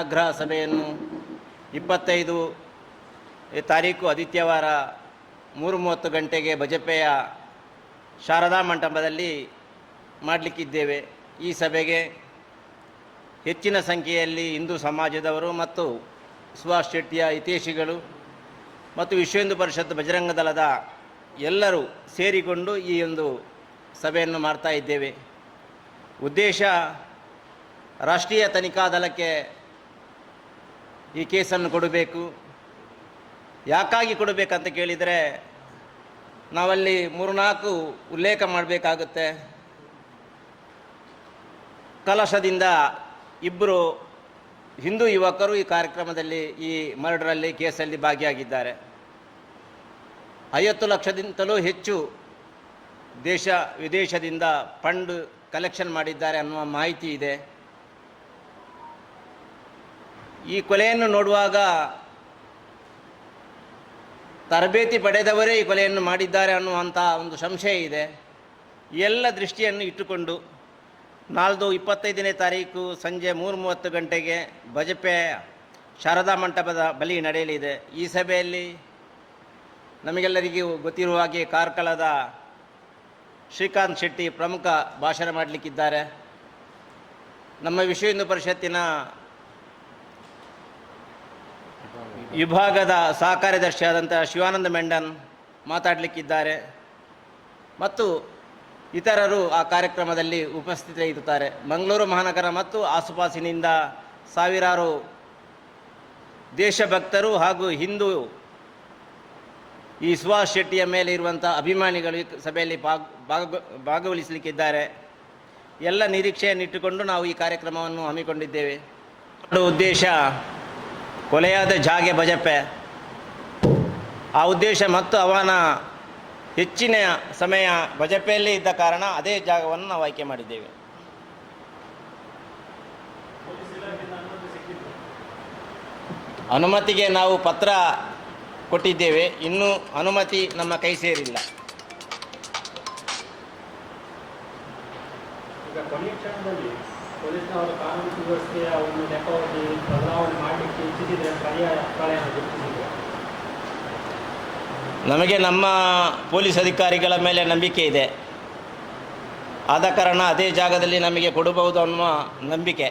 ಆಗ್ರಹ ಸಭೆಯನ್ನು ಇಪ್ಪತ್ತೈದು ತಾರೀಕು ಆದಿತ್ಯವಾರ ಮೂರು ಮೂವತ್ತು ಗಂಟೆಗೆ ಬಜಪೆಯ ಶಾರದಾ ಮಂಟಪದಲ್ಲಿ ಮಾಡಲಿಕ್ಕಿದ್ದೇವೆ. ಈ ಸಭೆಗೆ ಹೆಚ್ಚಿನ ಸಂಖ್ಯೆಯಲ್ಲಿ ಹಿಂದೂ ಸಮಾಜದವರು ಮತ್ತು ಸುಭಾಷ್ ಶೆಟ್ಟಿಯ ಹಿತೇಶಿಗಳು ಮತ್ತು ವಿಶ್ವ ಹಿಂದೂ ಪರಿಷತ್ ಬಜರಂಗ ದಳದ ಎಲ್ಲರೂ ಸೇರಿಕೊಂಡು ಈ ಒಂದು ಸಭೆಯನ್ನು ಮಾಡ್ತಾ ಇದ್ದೇವೆ. ಉದ್ದೇಶ ರಾಷ್ಟ್ರೀಯ ತನಿಖಾ ದಳಕ್ಕೆ ಈ ಕೇಸನ್ನು ಕೊಡಬೇಕು. ಯಾಕಾಗಿ ಕೊಡಬೇಕಂತ ಕೇಳಿದರೆ, ನಾವಲ್ಲಿ ಮೂರ್ನಾಲ್ಕು ಉಲ್ಲೇಖ ಮಾಡಬೇಕಾಗುತ್ತೆ. ಕಲಶದಿಂದ ಇಬ್ಬರು ಹಿಂದೂ ಯುವಕರು ಈ ಕಾರ್ಯಕ್ರಮದಲ್ಲಿ, ಈ ಮರ್ಡರಲ್ಲಿ, ಕೇಸಲ್ಲಿ ಭಾಗಿಯಾಗಿದ್ದಾರೆ. ಐವತ್ತು ಲಕ್ಷದಿಂದಲೂ ಹೆಚ್ಚು ದೇಶ ವಿದೇಶದಿಂದ ಫಂಡ್ ಕಲೆಕ್ಷನ್ ಮಾಡಿದ್ದಾರೆ ಅನ್ನುವ ಮಾಹಿತಿ ಇದೆ. ಈ ಕೊಲೆಯನ್ನು ನೋಡುವಾಗ ತರಬೇತಿ ಪಡೆದವರೇ ಈ ಕೊಲೆಯನ್ನು ಮಾಡಿದ್ದಾರೆ ಅನ್ನುವಂಥ ಒಂದು ಸಂಶಯ ಇದೆ. ಎಲ್ಲ ದೃಷ್ಟಿಯನ್ನು ಇಟ್ಟುಕೊಂಡು ನಾಲ್ದು ಇಪ್ಪತ್ತೈದನೇ ತಾರೀಕು ಸಂಜೆ ಮೂರು ಮೂವತ್ತು ಗಂಟೆಗೆ ಬಜಪೆ ಶಾರದಾ ಮಂಟಪದ ಬಳಿ ನಡೆಯಲಿದೆ. ಈ ಸಭೆಯಲ್ಲಿ ನಮಗೆಲ್ಲರಿಗೂ ಗೊತ್ತಿರುವ ಹಾಗೆ ಕಾರ್ಕಳದ ಶ್ರೀಕಾಂತ್ ಶೆಟ್ಟಿ ಪ್ರಮುಖ ಭಾಷಣ ಮಾಡಲಿಕ್ಕಿದ್ದಾರೆ. ನಮ್ಮ ವಿಶ್ವ ಹಿಂದೂ ಪರಿಷತ್ತಿನ ವಿಭಾಗದ ಸಹ ಕಾರ್ಯದರ್ಶಿಯಾದಂಥ ಶಿವಾನಂದ ಮೆಂಡನ್ ಮಾತಾಡಲಿಕ್ಕಿದ್ದಾರೆ. ಮತ್ತು ಇತರರು ಆ ಕಾರ್ಯಕ್ರಮದಲ್ಲಿ ಉಪಸ್ಥಿತರಿರುತ್ತಾರೆ. ಮಂಗಳೂರು ಮಹಾನಗರ ಮತ್ತು ಆಸುಪಾಸಿನಿಂದ ಸಾವಿರಾರು ದೇಶಭಕ್ತರು ಹಾಗೂ ಹಿಂದೂ ಈ ಸುಭಾಷ್ ಶೆಟ್ಟಿಯ ಮೇಲೆ ಇರುವಂಥ ಅಭಿಮಾನಿಗಳು ಸಭೆಯಲ್ಲಿ ಭಾಗ ಭಾಗ, ಭಾಗವಹಿಸಲಿಕ್ಕಿದ್ದಾರೆ. ಎಲ್ಲ ನಿರೀಕ್ಷೆಯನ್ನಿಟ್ಟುಕೊಂಡು ನಾವು ಈ ಕಾರ್ಯಕ್ರಮವನ್ನು ಹಮ್ಮಿಕೊಂಡಿದ್ದೇವೆ. ಉದ್ದೇಶ ಕೊಲೆಯಾದ ಜಾಗೆ ಬಜಪೆ ಆ ಉದ್ದೇಶ ಮತ್ತು ಅವನ ಹೆಚ್ಚಿನ ಸಮಯ ಬಜಪೆಯಲ್ಲಿ ಇದ್ದ ಕಾರಣ ಅದೇ ಜಾಗವನ್ನು ನಾವು ಆಯ್ಕೆ ಮಾಡಿದ್ದೇವೆ. ಅನುಮತಿಗೆ ನಾವು ಪತ್ರ ಕೊಟ್ಟಿದ್ದೇವೆ. ಇನ್ನೂ ಅನುಮತಿ ನಮ್ಮ ಕೈ ಸೇರಿಲ್ಲ. ಈಗ ಪೊಲೀಸ್ನವರು ಕಾನೂನು ಸುವ್ಯವಸ್ಥೆಯ ಒಂದು ನೆಪವಾಗಿ ಬದಲಾವಣೆ ಮಾಡಲಿಕ್ಕೆ ಇಚ್ಛಿಸಿದರೆ ಪರ್ಯಾಯ ಕಾರ್ಯವನ್ನು ಗುರುತಿಸಿದೆ ನಮಗೆ ನಮ್ಮ ಪೊಲೀಸ್ ಅಧಿಕಾರಿಗಳ ಮೇಲೆ ನಂಬಿಕೆ ಇದೆ. ಆದ ಕಾರಣ ಅದೇ ಜಾಗದಲ್ಲಿ ನಮಗೆ ಕೊಡಬಹುದು ಅನ್ನುವ ನಂಬಿಕೆ.